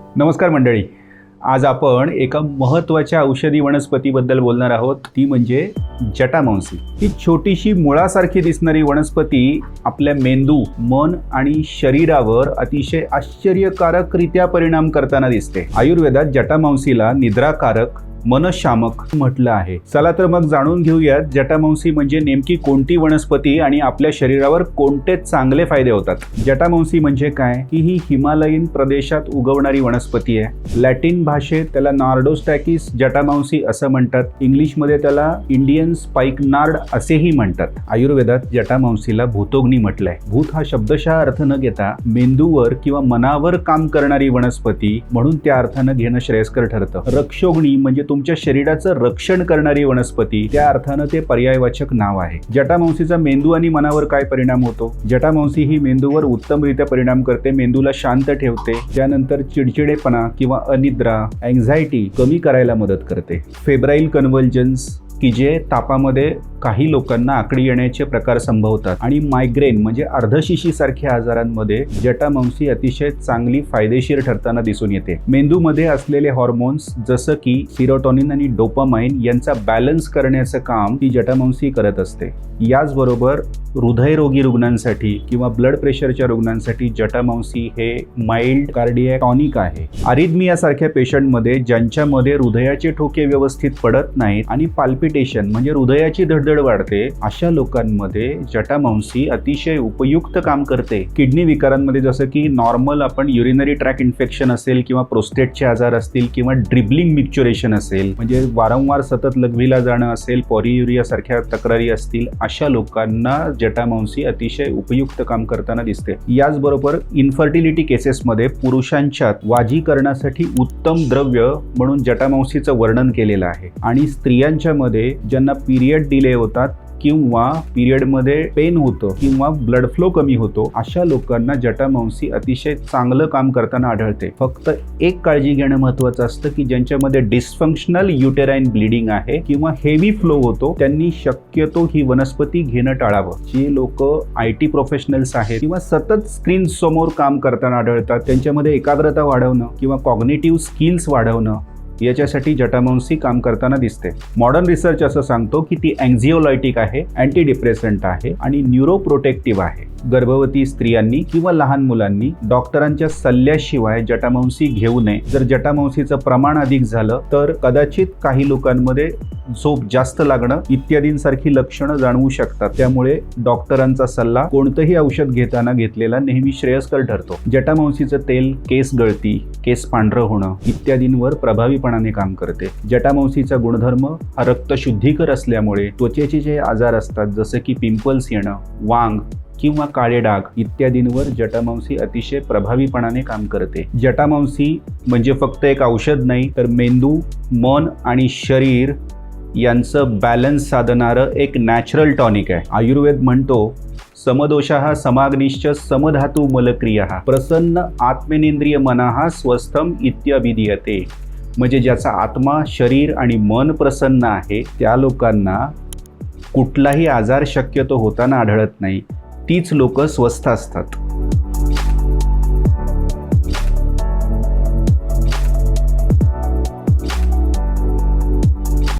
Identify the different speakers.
Speaker 1: नमस्कार मंडळी. आज आपण एका महत्त्वाच्या औषधी वनस्पतीबद्दल बोलणार आहोत. ती म्हणजे जटामांसी ही छोटीशी मुळासारखी दिसणारी वनस्पती आपल्या मेंदू मन आणि शरीरावर अतिशय आश्चर्यकारकरित्या परिणाम करताना दिसते. आयुर्वेदात जटामांसीला निद्राकारक मनशामक म्हटलं आहे. चला तर मग जाणून घेऊयात जटामांसी म्हणजे नेमकी कोणती वनस्पती आणि आपल्या शरीरावर कोणते चांगले फायदे होतात. जटामांसी म्हणजे काय? की ही हिमालयीन प्रदेशात उगवणारी वनस्पती आहे. लॅटिन भाषेत त्याला नार्डोस्टॅकिस जटामांसी असं म्हणतात. इंग्लिशमध्ये त्याला इंडियन स्पाइक नार्ड असेही म्हणतात. आयुर्वेदात जटामांसीला भूतोग्नी म्हटलंय भूत हा शब्दशः अर्थ न घेता मेंदूवर किंवा मनावर काम करणारी वनस्पती म्हणून त्या अर्थानं घेणं श्रेयस्कर ठरतं. रक्षोग्नी म्हणजे तो तुमच्या शरीराचं रक्षण करणारी वनस्पती त्या अर्थानं ते पर्यायवाचक नाव आहे. जटामांसीचा मेंदू आणि मनावर काय परिणाम होतो? जटामांसी ही मेंदूवर उत्तमरित्या परिणाम करते मेंदूला शांत ठेवते त्यानंतर चिडचिडेपणा किंवा अनिद्रा अँझायटी कमी करायला मदत करते. फेब्राईल कन्व्हल्जन्स की जे तापामध्ये काही लोकांना आकडी येण्याचे प्रकार संभवतात. आणि मायग्रेन म्हणजे अर्धशिशीसारख्या आजारांमध्ये जटामांसी अतिशय चांगली फायदेशीर ठरताना दिसून येते. मेंदूमध्ये असलेले हॉर्मोन्स जसं की सिरोटॉनिन आणि डोपामाइन यांचा बॅलन्स करण्याचं काम ही जटामांसी करत असते. याचबरोबर हृदयरोगी रुग्णांसाठी किंवा ब्लड प्रेशरच्या रुग्णांसाठी जटामांसी हे माइल्ड कार्डियक टॉनिक आहे. अरिदमिया सारख्या पेशंटमध्ये ज्यांच्यामध्ये हृदयाचे ठोके व्यवस्थित पडत नाहीत आणि पाल्पिटेशन म्हणजे हृदयाची धडधड वाढते अशा लोकांमध्ये जटामांसी अतिशय उपयुक्त काम करते. किडनी विकारांमध्ये जसं की नॉर्मल आपण युरिनरी ट्रॅक इन्फेक्शन असेल किंवा प्रोस्टेटचे आजार असतील किंवा ड्रिबलिंग मिक्च्युरेशन असेल म्हणजे वारंवार सतत लघवीला जाणं असेल पॉरियुरिया सारख्या तक्रारी असतील अशा लोकांना जटामांसी अतिशय उपयुक्त काम करताना दिसते. याचबरोबर इन्फर्टिलिटी केसेसमध्ये पुरुषांच्यात वाजीकरणासाठी उत्तम द्रव्य म्हणून जटामांसीचं वर्णन केलेलं आहे. आणि स्त्रियांच्या मध्ये ज्यांना पिरियड डिले होतात किंवा पिरियडमध्ये पेन होतं किंवा ब्लड फ्लो कमी होतो अशा लोकांना जटामांसी अतिशय चांगलं काम करताना आढळते. फक्त एक काळजी घेणं महत्त्वाचं असतं की ज्यांच्यामध्ये डिस्फंक्शनल युटेराईन ब्लिडिंग आहे किंवा हेवी फ्लो होतो त्यांनी शक्यतो ही वनस्पती घेणं टाळावं. जी लोक आय टी प्रोफेशनल्स आहेत किंवा सतत स्क्रीन समोर काम करताना आढळतात त्यांच्यामध्ये एकाग्रता वाढवणं किंवा कॉग्नेटिव्ह स्किल्स वाढवणं याच्यासाठी जटामांसी काम करताना दिसते. मॉडर्न रिसर्च असं सांगतो की ती अँझिओलायटिक आहे अँटी डिप्रेसंट आहे आणि न्यूरोप्रोटेक्टिव्ह आहे. गर्भवती स्त्रियांनी किंवा लहान मुलांनी डॉक्टरांच्या सल्ल्याशिवाय जटामांसी घेऊ नये. जर जटामांसीचं प्रमाण अधिक झालं तर कदाचित काही लोकांमध्ये झोप जास्त लागणं इत्यादींसारखी लक्षणं जाणवू शकतात. त्यामुळे डॉक्टरांचा सल्ला कोणतंही औषध घेताना घेतलेला नेहमी श्रेयस्कर ठरतो. जटामांसीचं तेल केस गळती केस पांढरं होणं इत्यादींवर प्रभावीपणाने काम करते. जटामांसीचा गुणधर्म हा रक्तशुद्धीकर असल्यामुळे त्वचेचे जे आजार असतात जसं की पिंपल्स येणं वांग किंवा काळे डाग इत्यादींवर जटामांसी अतिशय प्रभावीपणाने काम करते. जटामांसी म्हणजे फक्त एक औषध नाही तर मेंदू मन आणि शरीर यांचं बॅलन्स साधणारं एक नॅचरल टॉनिक आहे. आयुर्वेद म्हणतो समदोषा हा समाग्निश्च समधातू मलक्रिया प्रसन्न आत्मेनेंद्रिय मनाहा स्वस्थम इत्यभिधीयते. म्हणजे ज्याचा आत्मा शरीर आणि मन प्रसन्न आहे त्या लोकांना कुठलाही आजार शक्यतो होताना आढळत नाही. तीच लोक स्वस्थ असतात.